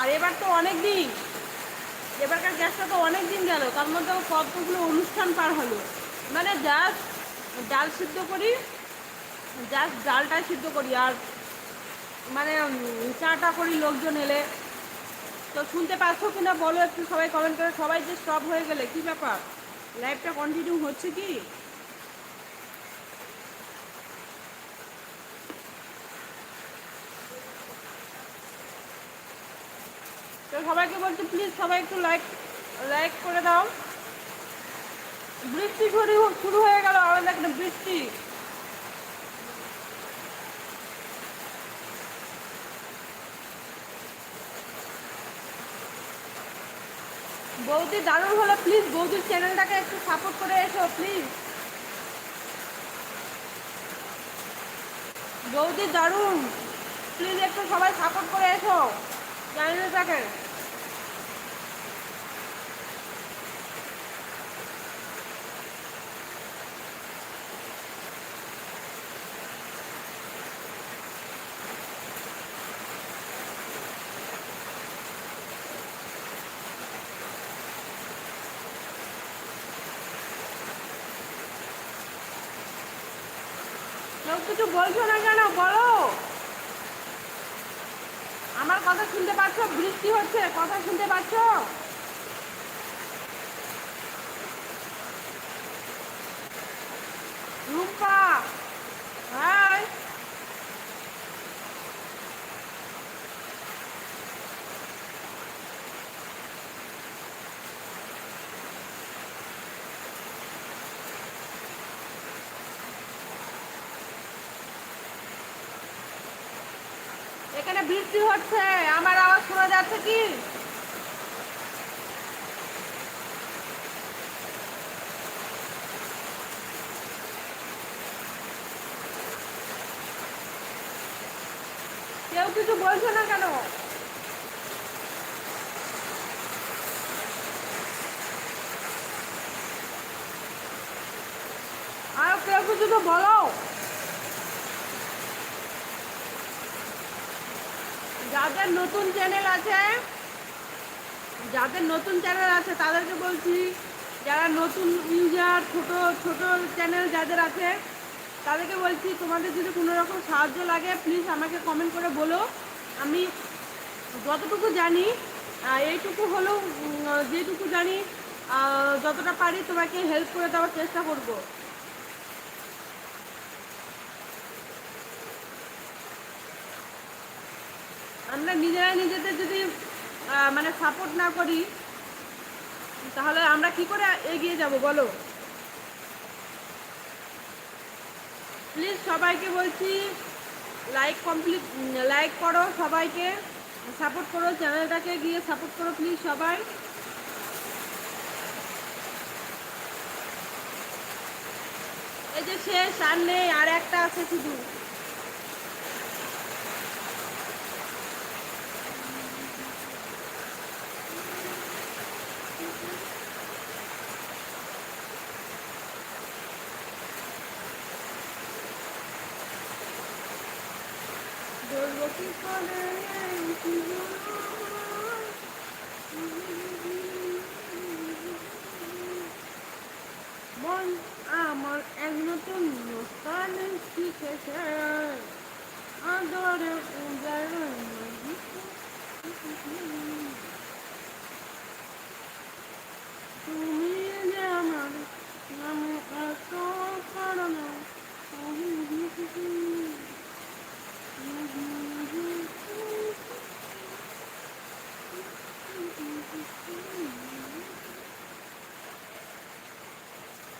আর এবার তো অনেক দিন এবারকার গ্যাসটা তো অনেক দিন গেল, তার মধ্যে কতগুলো অনুষ্ঠান পার হলো। মানে জাস্ট ডাল সিদ্ধ করি জাস্ট ডালটাই সিদ্ধ করি, আর মানে চাটা করি লোকজন এলে। তো শুনতে পাচ্ছ কিনা বলো একটু সবাই কমেন্ট করে, সবাই যে স্টপ হয়ে গেলে, কি ব্যাপার? লাইফটা কন্টিনিউ হচ্ছে কি? সবাইকে বলছি প্লিজ সবাই একটু লাইক লাইক করে দাও। বৃষ্টি শুরু শুরু হয়ে গেল আমাদের এখানে বৃষ্টি। বৌদি দারুণ হলো প্লিজ বৌদির চ্যানেলটাকে একটু সাপোর্ট করে এসো প্লিজ বৌদি দারুণ প্লিজ একটু সবাই সাপোর্ট করে এসো। চ্যানেলটাকে কেউ কিছু বলছো না কেন? বলো। আমার কথা শুনতে পাচ্ছ? বৃষ্টি হচ্ছে, কথা শুনতে পাচ্ছ? রূপা হাই এখানে বৃষ্টি হচ্ছে, আমার আওয়াজ শোনা যাচ্ছে কি? কেউ কিছু বলছো না কেন? আর কেউ কিছু তো বলো। যাদের নতুন চ্যানেল আছে, যাদের নতুন চ্যানেল আছে, তাদেরকে বলছি, যারা নতুন ইউজার ছোট ছোট চ্যানেল যাদের আছে, তাদেরকে বলছি, তোমাদের যদি কোনো রকম সাহায্য লাগে প্লিজ আমাকে কমেন্ট করে বলো। আমি যতটুকু জানি এইটুকু হলেও যেটুকু জানি যতটা পারি তোমাকে হেল্প করে দেওয়ার চেষ্টা করব। আমরা নিজেরাই নিজেদের যদি মানে সাপোর্ট না করি, তাহলে আমরা কি করে এগিয়ে যাব বলো? প্লিজ সবাইকে বলছি লাইক কমপ্লিট লাইক করো সবাইকে সাপোর্ট করো চ্যানেলটাকে গিয়ে সাপোর্ট করো প্লিজ সবাই। এই যে শেষ, আর নেই, আর একটা আছে শুধু। মন আমার এক নতুন নতুন শিখেছে আদরে উজাড় তুমি যে আমার নামে এত কারণ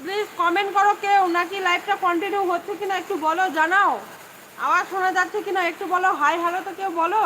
প্লিজ কমেন্ট করো কেউ নাকি লাইভটা কন্টিনিউ হচ্ছে কিনা একটু বলো, জানাও। আওয়াজ শোনা যাচ্ছে কিনা, একটু বলো হাই হ্যালো তো কেউ বলো।